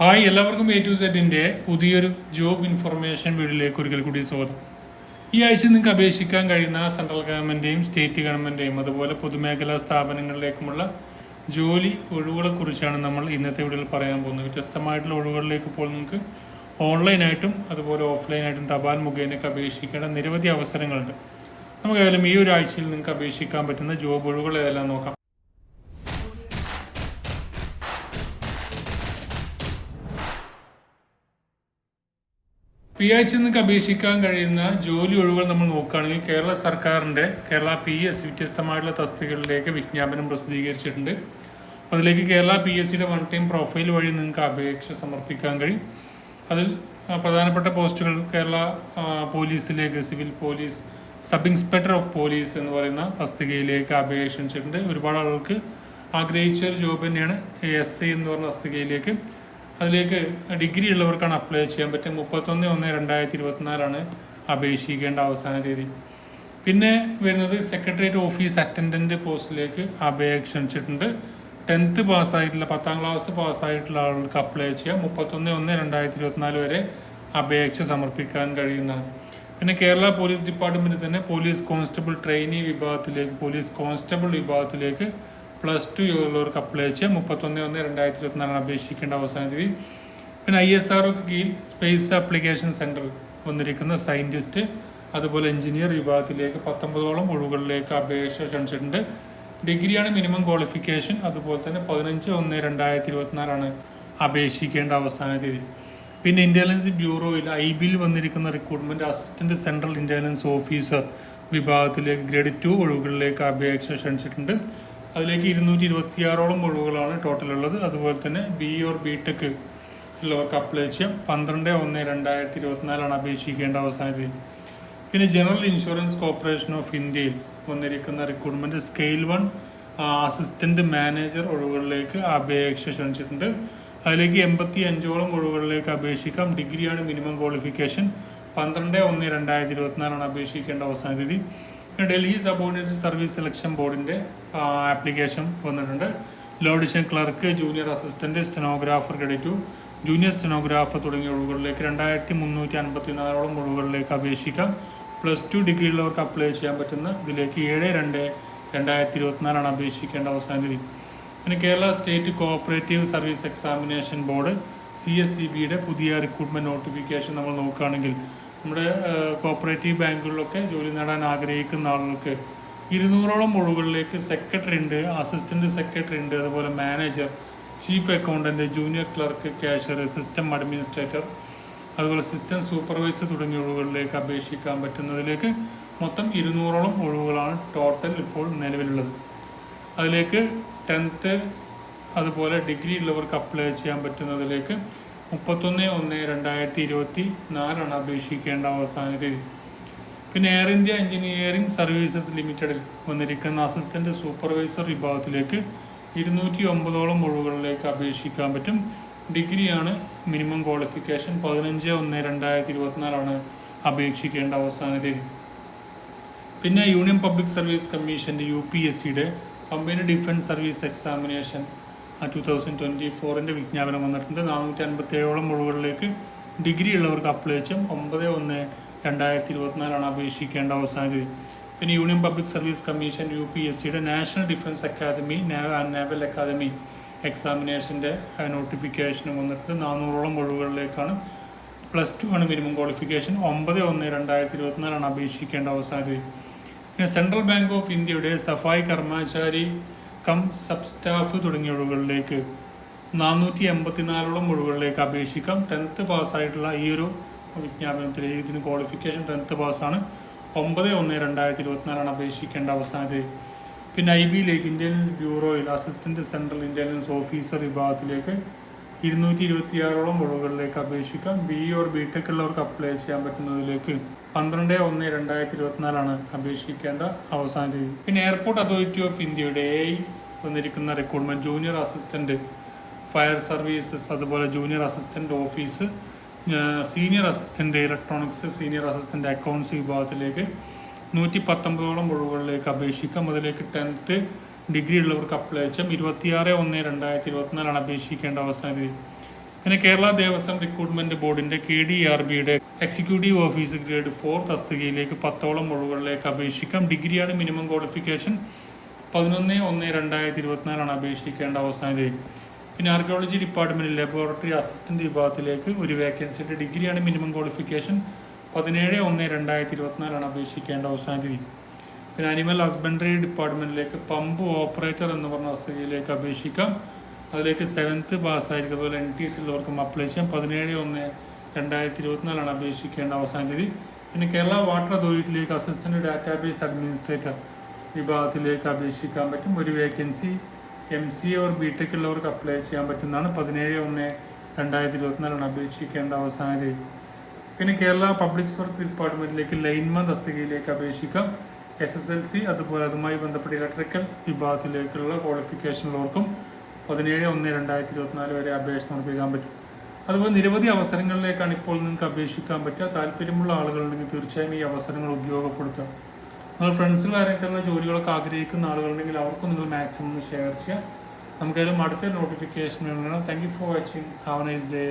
Hi എല്ലാവർക്കും A to സെറ്റിന്റെ പുതിയൊരു ജോബ് ഇൻഫർമേഷൻ വീഡിയോയിലേക്ക് ഒരിക്കൽ കൂടി സ്വാഗതം. ഈ ആഴ്ച നിങ്ങൾക്ക് അപേക്ഷിക്കാൻ കഴിയുന്ന സെൻട്രൽ ഗവൺമെന്റേയും സ്റ്റേറ്റ് ഗവൺമെന്റേയും അതുപോലെ പൊതുമേഖലാ സ്ഥാപനങ്ങളിലേക്കുമുള്ള ജോലി ഒഴിവുകളെ കുറിച്ചാണ് നമ്മൾ ഇന്നത്തെ വീഡിയോയിൽ പറയാൻ പോകുന്നത്. വ്യത്യസ്തമായിട്ടുള്ള ഒഴിവുകളിലേക്ക് ഇപ്പോൾ നിങ്ങൾക്ക് ഓൺലൈനായിട്ടും അതുപോലെ ഓഫ്ലൈനായിട്ടും തപാൽ മുഖേനയൊക്കെ അപേക്ഷിക്കേണ്ട നിരവധി അവസരങ്ങളുണ്ട്. നമുക്കായാലും ഈ ഒരു ആഴ്ചയിൽ നിങ്ങൾക്ക് അപേക്ഷിക്കാൻ പറ്റുന്ന ജോബ് ഒഴിവുകൾ ഏതെല്ലാം നോക്കാം. പി എച്ച് നിങ്ങൾക്ക് അപേക്ഷിക്കാൻ കഴിയുന്ന ജോലി ഒഴിവുകൾ നമ്മൾ നോക്കുകയാണെങ്കിൽ കേരള സർക്കാരിന്റെ കേരള പി എസ് വ്യത്യസ്തമായിട്ടുള്ള തസ്തികകളിലേക്ക് വിജ്ഞാപനം പ്രസിദ്ധീകരിച്ചിട്ടുണ്ട്. അതിലേക്ക് കേരള പി എസ് സിയുടെ വൺ ടൈം പ്രൊഫൈൽ വഴി നിങ്ങൾക്ക് അപേക്ഷ സമർപ്പിക്കാൻ കഴിയും. അതിൽ പ്രധാനപ്പെട്ട പോസ്റ്റുകൾ Kerala പോലീസിലേക്ക് civil police sub inspector of police എന്ന് പറയുന്ന തസ്തികയിലേക്ക് അപേക്ഷിച്ചിട്ടുണ്ട്. ഒരുപാട് ആളുകൾക്ക് ആഗ്രഹിച്ച ഒരു ജോബ് തന്നെയാണ് എസ് സി എന്ന് പറഞ്ഞ തസ്തികയിലേക്ക്. അതിലേക്ക് ഡിഗ്രി ഉള്ളവർക്കാണ് അപ്ലൈ ചെയ്യാൻ പറ്റുക. മുപ്പത്തൊന്ന് ഒന്ന് രണ്ടായിരത്തി ഇരുപത്തിനാലാണ് അപേക്ഷിക്കേണ്ട അവസാന തീയതി. പിന്നെ വരുന്നത് സെക്രട്ടേറിയറ്റ് ഓഫീസ് അറ്റൻഡന്റ് പോസ്റ്റിലേക്ക് അപേക്ഷ ക്ഷണിച്ചിട്ടുണ്ട്. ടെൻത്ത് പാസ്സായിട്ടുള്ള പത്താം ക്ലാസ് പാസ്സായിട്ടുള്ള ആളുകൾക്ക് അപ്ലൈ ചെയ്യാം. മുപ്പത്തൊന്ന് ഒന്ന് രണ്ടായിരത്തി ഇരുപത്തിനാല് വരെ അപേക്ഷ സമർപ്പിക്കാൻ കഴിയുന്നതാണ്. പിന്നെ കേരള പോലീസ് ഡിപ്പാർട്ട്മെന്റിൽ തന്നെ പോലീസ് കോൺസ്റ്റബിൾ ട്രെയിനി വിഭാഗത്തിലേക്ക് പോലീസ് കോൺസ്റ്റബിൾ വിഭാഗത്തിലേക്ക് പ്ലസ് ടു ഉള്ളവർക്ക് അപ്ലൈ ചെയ്യാം. മുപ്പത്തൊന്ന് ഒന്ന് രണ്ടായിരത്തി ഇരുപത്തിനാലാണ് അപേക്ഷിക്കേണ്ട അവസാന തീയതി. പിന്നെ ഐ എസ് ആർഒക്ക് കീഴിൽ സ്പേസ് ആപ്ലിക്കേഷൻ സെന്റർ വന്നിരിക്കുന്ന സയന്റിസ്റ്റ് അതുപോലെ എഞ്ചിനീയർ വിഭാഗത്തിലേക്ക് പത്തൊമ്പതോളം ഒഴിവുകളിലേക്ക് അപേക്ഷ ക്ഷണിച്ചിട്ടുണ്ട്. ഡിഗ്രിയാണ് മിനിമം ക്വാളിഫിക്കേഷൻ അതുപോലെ തന്നെ പതിനഞ്ച് ഒന്ന് രണ്ടായിരത്തി ഇരുപത്തിനാലാണ് അപേക്ഷിക്കേണ്ട അവസാന തീയതി. പിന്നെ ഇന്റലിജൻസ് ബ്യൂറോയിൽ ഐ ബിയിൽ വന്നിരിക്കുന്ന recruitment assistant central intelligence officer വിഭാഗത്തിലേക്ക് ഗ്രേഡ് ടു ഒഴിവുകളിലേക്ക് അപേക്ഷ ക്ഷണിച്ചിട്ടുണ്ട്. അതിലേക്ക് ഇരുന്നൂറ്റി ഇരുപത്തിയാറോളം ഒഴിവുകളാണ് ടോട്ടൽ ഉള്ളത് അതുപോലെ തന്നെ ബി ഓർ ബി ടെക് ഉള്ളവർക്ക് അപ്ലൈ ചെയ്യാം. പന്ത്രണ്ട് ഒന്ന് രണ്ടായിരത്തി ഇരുപത്തിനാലാണ് അപേക്ഷിക്കേണ്ട അവസാന തീയതി. പിന്നെ ജനറൽ ഇൻഷുറൻസ് കോർപ്പറേഷൻ ഓഫ് ഇന്ത്യയിൽ വന്നിരിക്കുന്ന recruitment scale one assistant manager ഒഴിവുകളിലേക്ക് അപേക്ഷ ക്ഷണിച്ചിട്ടുണ്ട്. അതിലേക്ക് എൺപത്തി അഞ്ചോളം ഒഴിവുകളിലേക്ക് അപേക്ഷിക്കാം. ഡിഗ്രിയാണ് മിനിമം ക്വാളിഫിക്കേഷൻ പന്ത്രണ്ട് ഒന്ന് രണ്ടായിരത്തി ഇരുപത്തിനാലാണ് അപേക്ഷിക്കേണ്ട അവസാന തീയതി. ഡൽഹി സബോർഡിനേറ്റ് സർവീസ് സെലക്ഷൻ ബോർഡിന്റെ ആപ്ലിക്കേഷൻ വന്നിട്ടുണ്ട്. ലോഡിഷൻ clerk junior assistant stenographer ക്രെഡിറ്റു junior stenographer തുടങ്ങിയ ഒഴിവുകളിലേക്ക് രണ്ടായിരത്തി മുന്നൂറ്റി അൻപത്തി നാലോളം ഒഴിവുകളിലേക്ക് അപേക്ഷിക്കാം. പ്ലസ് ടു ഡിഗ്രി ഉള്ളവർക്ക് അപ്ലൈ ചെയ്യാൻ പറ്റുന്ന ഇതിലേക്ക് ഏഴ് രണ്ട് രണ്ടായിരത്തി ഇരുപത്തിനാലാണ് അപേക്ഷിക്കേണ്ട അവസാന തീയതി. പിന്നെ Kerala state cooperative service examination board C S C ബിയുടെ പുതിയ റിക്രൂട്ട്മെന്റ് നോട്ടിഫിക്കേഷൻ നമ്മൾ നോക്കുകയാണെങ്കിൽ നമ്മുടെ കോപ്പറേറ്റീവ് ബാങ്കുകളിലൊക്കെ ജോലി നേടാൻ ആഗ്രഹിക്കുന്ന ആളുകൾക്ക് ഇരുന്നൂറോളം ഒഴിവുകളിലേക്ക് സെക്രട്ടറി ഉണ്ട് അസിസ്റ്റന്റ് സെക്രട്ടറി ഉണ്ട് അതുപോലെ manager chief accountant junior clerk cashier system administrator അതുപോലെ സിസ്റ്റം സൂപ്പർവൈസർ തുടങ്ങിയ ഒഴിവുകളിലേക്ക് അപേക്ഷിക്കാൻ പറ്റുന്നതിലേക്ക് മൊത്തം ഇരുന്നൂറോളം ഒഴിവുകളാണ് ടോട്ടൽ ഇപ്പോൾ നിലവിലുള്ളത്. അതിലേക്ക് ടെൻത്ത് അതുപോലെ ഡിഗ്രി ഉള്ളവർക്ക് അപ്ലൈ ചെയ്യാൻ പറ്റുന്നതിലേക്ക് മുപ്പത്തൊന്ന് ഒന്ന് രണ്ടായിരത്തി ഇരുപത്തി നാലാണ് അപേക്ഷിക്കേണ്ട അവസാന തീയതി. പിന്നെ എയർ ഇന്ത്യ എഞ്ചിനീയറിംഗ് സർവീസസ് ലിമിറ്റഡിൽ വന്നിരിക്കുന്ന അസിസ്റ്റന്റ് സൂപ്പർവൈസർ വിഭാഗത്തിലേക്ക് ഇരുന്നൂറ്റി ഒമ്പതോളം ഒഴിവുകളിലേക്ക് അപേക്ഷിക്കാൻ പറ്റും. ഡിഗ്രിയാണ് മിനിമം ക്വാളിഫിക്കേഷൻ പതിനഞ്ച് ഒന്ന് രണ്ടായിരത്തി ഇരുപത്തിനാലാണ് അപേക്ഷിക്കേണ്ട അവസാന തീയതി. പിന്നെ യൂണിയൻ പബ്ലിക് സർവീസ് കമ്മീഷന്റെ യു പി എസ് സിയുടെ company defence service examination two thousand twenty ഫോറിന്റെ വിജ്ഞാപനം വന്നിട്ടുണ്ട്. നാനൂറ്റി അൻപത്തി ഏഴോളം ഒഴിവുകളിലേക്ക് ഡിഗ്രി ഉള്ളവർക്ക് അപ്ലൈ ചെയ്യാം. ഒമ്പത് ഒന്ന് രണ്ടായിരത്തി ഇരുപത്തിനാലാണ് അപേക്ഷിക്കേണ്ട അവസാന തീയതി. പിന്നെ union public service commission U P S സിയുടെ national defence academy naval academy എക്സാമിനേഷന്റെ notification വന്നിട്ട് നാനൂറോളം ഒഴിവുകളിലേക്കാണ് പ്ലസ് ടു ആണ് മിനിമം ക്വാളിഫിക്കേഷൻ ഒമ്പത് ഒന്ന് രണ്ടായിരത്തി ഇരുപത്തിനാലാണ് അപേക്ഷിക്കേണ്ട അവസാന തീയതി. പിന്നെ സെൻട്രൽ ബാങ്ക് ഓഫ് ഇന്ത്യയുടെ safai karmachari cum sub staff തുടങ്ങിയ ഒഴിവുകളിലേക്ക് നാനൂറ്റി എൺപത്തിനാലോളം ഒഴിവുകളിലേക്ക് അപേക്ഷിക്കാം ടെൻത്ത് പാസ്സായിട്ടുള്ള ഈ ഒരു വിജ്ഞാപനത്തിൽ ഇതിന് ക്വാളിഫിക്കേഷൻ ടെൻത്ത് പാസ്സാണ് ഒമ്പത് ഒന്ന് രണ്ടായിരത്തി ഇരുപത്തിനാലാണ് അപേക്ഷിക്കേണ്ട അവസാന തീയതി പിന്നെ ഐ ബിയിലേക്ക് ഇന്റലിജൻസ് ബ്യൂറോയിൽ അസിസ്റ്റന്റ് സെൻട്രൽ ഇന്റലിജൻസ് ഓഫീസർ വിഭാഗത്തിലേക്ക് ഇരുന്നൂറ്റി ഇരുപത്തി ആറോളം ഒഴിവുകളിലേക്ക് അപേക്ഷിക്കാം. ബി ഓർ ബി ടെക് ഉള്ളവർക്ക് അപ്ലൈ ചെയ്യാൻ പറ്റുന്നതിലേക്ക് പന്ത്രണ്ട് ഒന്ന് രണ്ടായിരത്തി ഇരുപത്തിനാലാണ് അപേക്ഷിക്കേണ്ട അവസാന തീയതി. പിന്നെ എയർപോർട്ട് അതോറിറ്റി ഓഫ് ഇന്ത്യയുടെ എ ഐ വന്നിരിക്കുന്ന recruitment junior assistant fire services അതുപോലെ junior assistant office senior assistant electronics senior assistant accounts വിഭാഗത്തിലേക്ക് നൂറ്റി പത്തൊമ്പതോളം ഒഴിവുകളിലേക്ക് അപേക്ഷിക്കാം. അതിലേക്ക് ടെൻത്ത് ഡിഗ്രി ഉള്ളവർക്ക് അപ്ലൈ ചെയ്യാം. ഇരുപത്തിയാറ് ഒന്ന് രണ്ടായിരത്തി ഇരുപത്തിനാലാണ് അപേക്ഷിക്കേണ്ട അവസാന തീയതി. പിന്നെ കേരള ദേവസ്വം റിക്രൂട്ട്മെന്റ് ബോർഡിന്റെ കെ ഡി ആർ ബിയുടെ എക്സിക്യൂട്ടീവ് ഓഫീസർ ഗ്രേഡ് ഫോർ തസ്തികയിലേക്ക് പത്തോളം ഒഴിവുകളിലേക്ക് അപേക്ഷിക്കാം. ഡിഗ്രിയാണ് മിനിമം ക്വാളിഫിക്കേഷൻ പതിനൊന്ന് ഒന്ന് രണ്ടായിരത്തി ഇരുപത്തിനാലാണ് അപേക്ഷിക്കേണ്ട അവസാന തീയതി. പിന്നെ ആർക്കിയോളജി ഡിപ്പാർട്ട്മെന്റ് ലബോറട്ടറി അസിസ്റ്റന്റ് വിഭാഗത്തിലേക്ക് ഒരു വേക്കൻസിയുടെ ഡിഗ്രിയാണ് മിനിമം ക്വാളിഫിക്കേഷൻ പതിനേഴ് ഒന്ന് രണ്ടായിരത്തി ഇരുപത്തിനാലാണ് അപേക്ഷിക്കേണ്ട അവസാന തീയതി. പിന്നെ അനിമൽ ഹസ്ബൻഡറി ഡിപ്പാർട്ട്മെന്റിലേക്ക് പമ്പ് ഓപ്പറേറ്റർ എന്ന് പറഞ്ഞ തസ്തികയിലേക്ക് അപേക്ഷിക്കാം. അതിലേക്ക് സെവൻത്ത് പാസ്സായിരിക്കും അതുപോലെ എൻ ടി സി ഉള്ളവർക്കും അപ്ലൈ ചെയ്യാം. പതിനേഴ് ഒന്ന് രണ്ടായിരത്തി ഇരുപത്തിനാലാണ് അപേക്ഷിക്കേണ്ട അവസാന തീയതി. പിന്നെ കേരള വാട്ടർ അതോറിറ്റിയിലേക്ക് അസിസ്റ്റന്റ് ഡാറ്റാബേസ് അഡ്മിനിസ്ട്രേറ്റർ വിഭാഗത്തിലേക്ക് അപേക്ഷിക്കാൻ പറ്റും. ഒരു vacancy M C or B tech ഉള്ളവർക്ക് അപ്ലൈ ചെയ്യാൻ പറ്റുന്നതാണ്. പതിനേഴ് ഒന്ന് രണ്ടായിരത്തി ഇരുപത്തിനാലാണ് അപേക്ഷിക്കേണ്ട അവസാന തീയതി. പിന്നെ കേരള പബ്ലിക് വർക്ക് ഡിപ്പാർട്ട്മെന്റിലേക്ക് ലൈൻമാൻ തസ്തികയിലേക്ക് അപേക്ഷിക്കാം. എസ് എസ് എൽ സി അതുപോലെ അതുമായി ബന്ധപ്പെട്ട ഇലക്ട്രിക്കൽ വിഭാഗത്തിലേക്കുള്ള ക്വാളിഫിക്കേഷനുള്ളവർക്കും പതിനേഴ് ഒന്ന് രണ്ടായിരത്തി ഇരുപത്തിനാല് വരെ അപേക്ഷ സമർപ്പിക്കാൻ പറ്റും. അതുപോലെ നിരവധി അവസരങ്ങളിലേക്കാണ് ഇപ്പോൾ നിങ്ങൾക്ക് അപേക്ഷിക്കാൻ പറ്റുക. താല്പര്യമുള്ള ആളുകളുണ്ടെങ്കിൽ തീർച്ചയായും ഈ അവസരങ്ങൾ ഉപയോഗപ്പെടുത്തുക. നിങ്ങൾ ഫ്രണ്ട്സുകൾ ആരെങ്കിലും ജോലികളൊക്കെ ആഗ്രഹിക്കുന്ന ആളുകളുണ്ടെങ്കിൽ അവർക്കും നിങ്ങൾ മാക്സിമം ഷെയർ ചെയ്യുക. നമുക്കതിലും അടുത്ത നോട്ടിഫിക്കേഷൻ വേണം. Thank you for watching have nice day